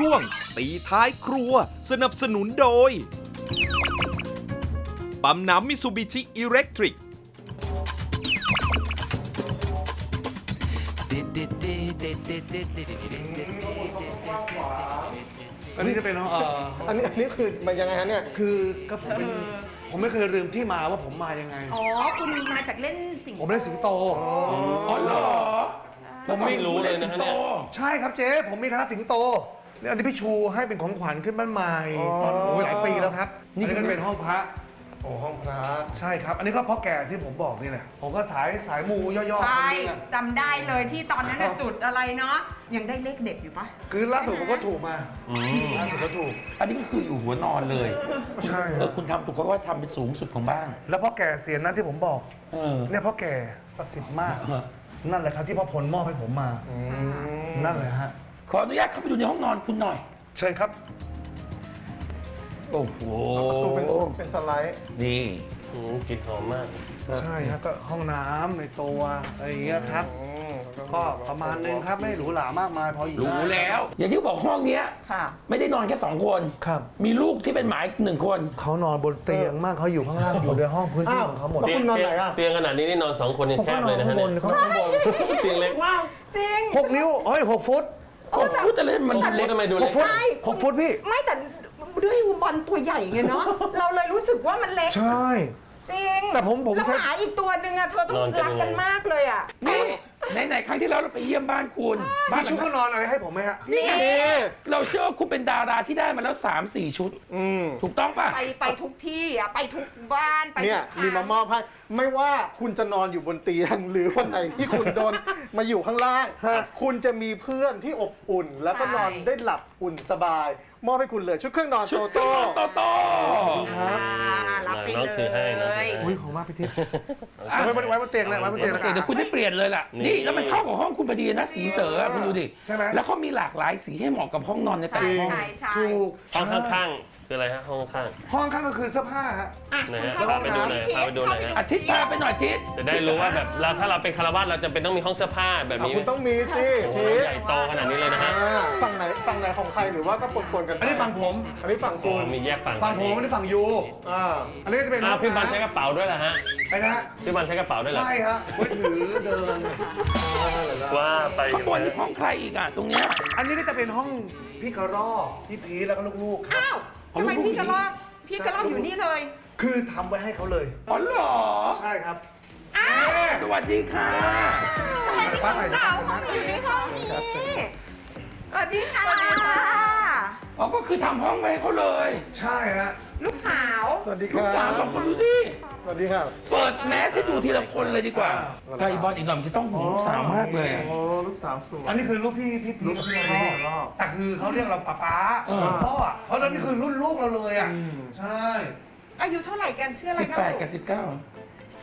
ช่วง ตีท้ายครัว สนับสนุนโดย ปั๊มน้ำมิซูบิชิอิเล็กทริก อันนี้จะเป็นเอ่ออันนี้อันนี้คือมันยังไงฮะเนี่ยคือก็ผมเป็นผมไม่เคยลืมที่มาว่าผมมายังไง อ๋อ คุณมาจากเล่นสิ่งผมเล่นสิงโต อ๋อเหรอผมไม่รู้เลยนะฮะเนี่ย ใช่ครับเจ๊ผมมีคณะสิงโตเนี่ยอันนี้พี่ชูให้เป็นของขวัญขึ้นบ้านใหม่อ๋อตอนโอ้ยหลายปีแล้วครับอันนี้ก็เป็นห้องพระ โอ้ห้องพระใช่ครับ อันนี้ก็พ่อแก่ที่ผมบอกนี่แหละผมก็สายสายมูย่อๆคนใช่นึงอะจำได้เลยที่ตอนนั้นน่ะจุดอะไรเนาะยังได้เลขเด็ดอยู่ปะคือล่าสุดผมก็ถูกมาล่าสุดก็ถูก อันนี้ก็คืออยู่หัวนอนเลยใช่ เออคุณทำถูกเพราะว่าทำเป็นสูงสุดของบ้านแล้วพ่อแก่เสียนนั้นที่ผมบอก เออ เนี่ยพ่อแก่ศักดิ์สิทธิ์มากเออนั่นแหละครับที่พ่อพลมอบให้ผมมา นั่นแหละฮะ ขออนุญาตเข้าไปดูในห้องนอนคุณหน่อย เชิญครับโอ้โหประตูเป็นเป็นสไลด์นี่ อืมกลิ่นหอมมากใช่ครับก็ห้องน้ำในตัวอะไรอย่างเงี้ยครับก็ประมาณนึงครับไม่หรูหรามากมายพออยู่รู้ได้แล้ว อย่างที่บอกห้องเนี้ย ค่ะ ไม่ได้นอนแค่สองคน ครับ มีลูกที่เป็นหมายหนึ่งคน เขานอนบนเตียงมากเขาอยู่ข้างล่างอยู่ในห้องพื้นที่อ้าวของเขาหมดแล้วคุณนอนไหนอะเตียงขนาดนี้นี่นอนสองคนยังผมแคก็บนอเลยนนะข้าฮะงบเนี่ยนเขานอนข้างบนเตียงเล็กมากจริง หกนิ้วเฮ้ยหกฟุต โอ้หกแต่ฟุตอะไรมันหกฟุเล็ตกทำไมดูหเล็กกฟุตใช่ หกฟุตพี่ ไม่แต่ด้วยบอลตัวใหญ่ไงเนาะ เราเลยรู้สึกว่ามันเล็ก ใช่ จริงแต่ผมผมแล้วใช้ หมาอีกตัวหนึ่งอะเธอต้องรักกันมากเลยอะนี่ ไหนๆครั้งที่แล้วเราไปเยี่ยมบ้านคุณบ้านมีชุดก็นอนอะไรให้ผมไหมฮะ นี่เราเชื่อว่าคุณเป็นดาราที่ได้มาแล้ว 3 4 ชุด อืมถูกต้องป่ะ ไปไปทุกที่อะไปทุกบ้านไปเนี่ยทุกทงมีมามอบให้ไม่ว่าคุณจะนอนอยู่บนเตียง หรือวันไหนที่คุณโดน มาอยู่ข้างล่าง คุณจะมีเพื่อนที่อบอุ่น แล้วก็นอนได้หลับอุ่นสบาย มอบให้คุณเลยชุดเครื่องนอนชุโตดเครื่โต้องนอนโตโต้อ่ารับไปน้องถือให้เลน้องถืยอให้อุ้ยของมากพี่ทิพย์เอาไว้ไว้บนเตียงเลยไว้บนเตียงแล้วกันเดี๋ยวคุณได้เปลี่ยนเลยล่ะ นี่นี่แล้วมันเข้ากับห้องคุณพอดีนะสีเสืออะคุณดูดิใช่ไหม แล้วเขามีหลากหลายสีให้เหมาะกับห้องนอนในแต่ใช่ละห้อง ใช่ใช่ ถูกห้องข้างๆคืออะไรฮะห้องข้างห้องข้างก็คือเสื้อผ้าฮะ อะไหนฮะคุณพาไปดูหน่อยเข้พาไปดูหน่อยฮะอาทิตย์พาไปหน่อยทิศจะได้รู้ว่าแบบเราถ้าเราเป็นคารวาสเราจะเป็นต้องมีห้องเสื้อผ้าแบบเอานี้คุณต้องมีสิโอ้โหทีใหญ่โตขนาดนี้เลยนะฮะอ่าฝั่งไหนฝั่งไหนของใครหรือว่าก็ปนๆกันไปอันนี้ฝั่งผม อันนี้ฝั่งโอ้คุณมีแยกฝั่งฝั่งผมอันนี้ฝั่งยูอ่าอันนี้ก็จะเป็นอ้าวพี่บอลใช้ห้กองระเป๋าด้วยเหรอฮะไอ้นะฮะพี่บอลใช้กระเป๋าด้วยเหรอใช่ฮะมือถือเดินว่าไปข้างบนนี่ห้องใครอีกอะตรงเนี้ย อันนี้ก็จะเป็นห้องพี่กระรอกพี่พีชแล้วก็ลูกๆครับ อ้าวทำไมพี่กระลอกพี่กระลอกอยู่นี่เลย คือทำไว้ให้เขาเลย อ๋อเหรอ ใช่ครับอ้าวสวัสดีค่ะ ทำไมพี่สาวเขามาอยู่ในห้องนี้สวัสดีค่ะ อ๋อก็คือทำห้องไว้ให้เขาเลย ใช่ฮะลูกสาว สวัสดีคลูรักสาวสอบงคนดูสิ สวัสดีครับเปิดแมสให้ดูทีละคนเลยดีกว่าไกบอลอีกหน่อยมันจะต้องห่วงลูกสาวมากเลยอะ โอ้ลูกสาวสวยอันนี้คือลูกพี่พี่พีชกับพี่กระรอกแต่คือเขาเรียกเราป๊าป๊าพ่ออะเพราะฉะนั้นนี่คือรุ่นลูกเราเลยอะใช่ อายุเท่าไหร่กันชื่ออะไรสิบนะแปดลูกกับสิบเก้า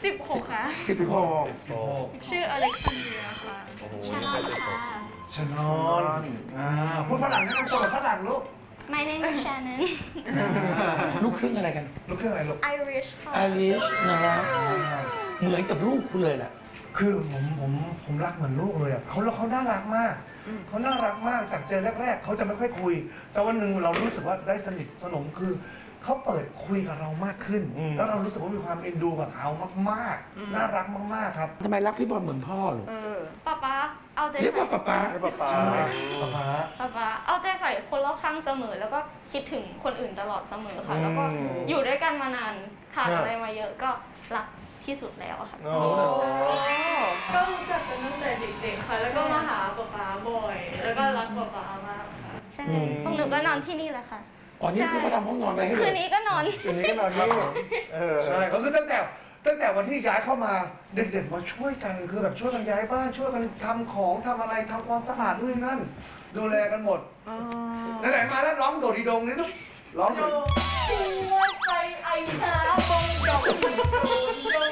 สิบหกค่ะ สิบหกโอ้ชื่ออเล็กซานเดรียค่ะโหชาลอตค่ะชนอนอ่าพูดฝรั่งนะนำตัวแบบฝรั่งลูก My name is Shannon ลูกครึ่งอะไรกัน ลูกคืออะไรลูก Irish ค่ะ ไอริชนะครับเหมือนกับลูกคุณเลยแหละ คือผมผมผมรักเหมือนลูกเลยอะเขาแล้วเขาน่ารักมาก เขาน่ารักมากจากเจอแรก ๆ เขาจะไม่ค่อยคุยแต่วันหนึ่งเรารู้สึกว่าได้สนิทสนมคือ เขาเปิดคุยกับเรามากขึ้นแล้วเรารู้สึกว่ามีความเอ็นดูกับเขามากๆน่ารักมากๆครับทำไมรักพี่บอลเหมือนพ่อหรอเออป๊าป๊าเอาใจเรียกใส่ว่าป๊าป๊า ให้ป๊าป๊าใช่ป๊า ป๊าป๊าป๊าเอาใจใส่คนรอบข้างเสมอ แล้วก็คิดถึงคนอื่นตลอดเสมอค่ะ แล้วก็อยู่ด้วยกันมานานผ่านอะไรมาเยอะก็รักที่สุดแล้วอะค่ะ โอ้ก็รู้จักกันตั้งแต่เด็กๆค่ะ แล้วก็มาหาป๊าป๊าบ่อย แล้วก็รักป๊าป๊ามากค่ะ ใช่พวกหนูก็นอนที่นี่แหละค่ะ อ๋อนี่คือเขาทำห้องนอนไว้ให้เลคืยนนี้ก็นอน อันนี้ก็นอนนี่เออใช่ก็คือตั้งแต่ตั้งแต่วันที่ย้ายเข้ามาเด็กๆมาช่วยกันคือแบบช่วยกันย้ายบ้านช่วยกันทำของทำอะไรทำความสะอาดนู่นนี่นั่น ดูแลกันหมดไหนๆมาแล้วร้องโดดดีดงนี่ลูกร้องโดดหัวใจไอ้ชาบงดอกดงดง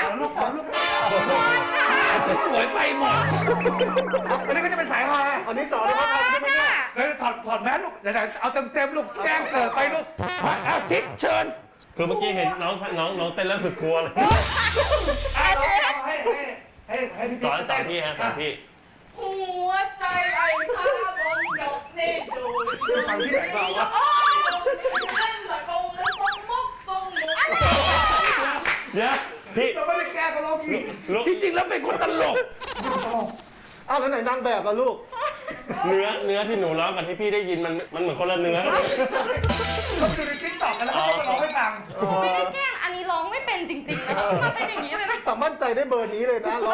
เอาลูกเอาลูกสวยไปหมดอันนี้ก็จะเป็นสายฮาอันนี้สอนว่าทำใช่ไหมเนี่ยแล้ว ถอดถอดแมสลูกไหนๆเอาเต็มๆลูกแจ้งเกิดไปลูกมาเอาทิศเชิญคือเมื่อกี้เห็นน้องน้องน้องเต้นแล้วสุดกลัวเลยเอาเอาให้ให้ให้ให้พี่สอนสเต้อนพี่ฮะสอนพี่หัวใจไอ้พาบงดอกนี่ดูดูฟังที่ไหนมาวะ เล่นละกงและทรงมุกทรงมุกเดี๋ยวพี่เราไม่ได้แก้กับเราอีกลุกจริงๆแล้วเป็นคนตลก อ้าวแล้วไหนนางแบบล่ะลูก เนื้อเนื้อที่หนูร้องกับที่พี่ได้ยินมันมันเหมือนคนละเนื้อเขาอยู่ในทิกตอกกันแล้วเขาก็มาร้องให้ฟังไม่ได้แกล้งอันนี้ร้องไม่เป็นจริงๆนะคะมันเป็นอย่างนี้เลยนะแต่มั่นใจได้เบอร์นี้เลยนะเรา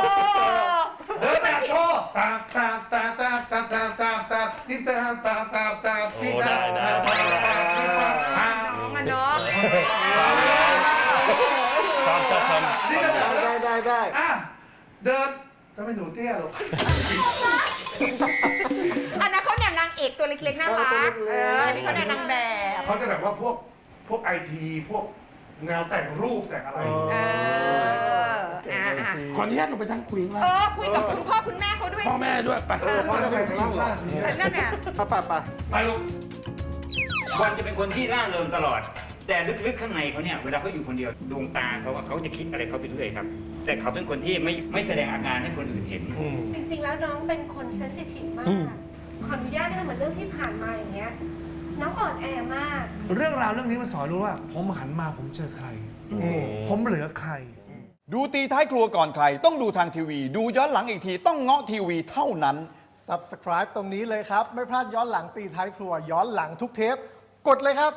เดินแบบโชว์ตามตามตามตามตามตามตามตามที่ตามตามตามตามที่ตามตามตามตามที่ตามตามน้องอะเนาะความชอบความนี่ก็แบบได้ได้ได้อะเดิน จะไม่หนูเตี้ยหรอกอันนั้นเขาเนี่ยนางเอกตัวเล็กๆน่ารัก เออนี่เขาเนี่ยนางแบบ เขาจะแบบว่าพวกพวกไอทีพวกแนวแต่งรูปแต่งอะไร เอออะอะขออนุญาตลงไปทั้งคุยข้างเอล่างอคุยกับคุณพ่อคุณแม่เขาด้วยพ่อสิ แม่ด้วยไป เออพ่อจะไปข้างล่างเหรอเออนั่นเนี่ยไปไปไปไปลูกบอลจะเป็นคนที่ร่าเริงตลอด แต่ลึกๆข้างในเขาเนี่ย เวลาเขาอยู่คนเดียวดวงตาเขาอะเขาจะคิดอะไรเขาไปเรื่อยครับ แต่เขาเป็นคนที่ไม่ไม่แสดงอาการให้คนอื่นเห็นจริงๆ แล้วน้องเป็นคนเซนซิทีฟมากอืมขออนุญาตนะคะเหมือนเรื่องที่ผ่านมาอย่างเงี้ย น้องอ่อนแอมาก เรื่องราวเรื่องนี้มันสอนรู้ว่า ผมหันมาผมเจอใคร ผมเหลือใคร ดูตีท้ายครัวก่อนใคร ต้องดูทางทีวี ดูย้อนหลังอีกทีต้องเงาะทีวีเท่านั้น subscribe ตรงนี้เลยครับ ไม่พลาดย้อนหลังตีท้ายครัว ย้อนหลังทุกเทป กดเลยครับ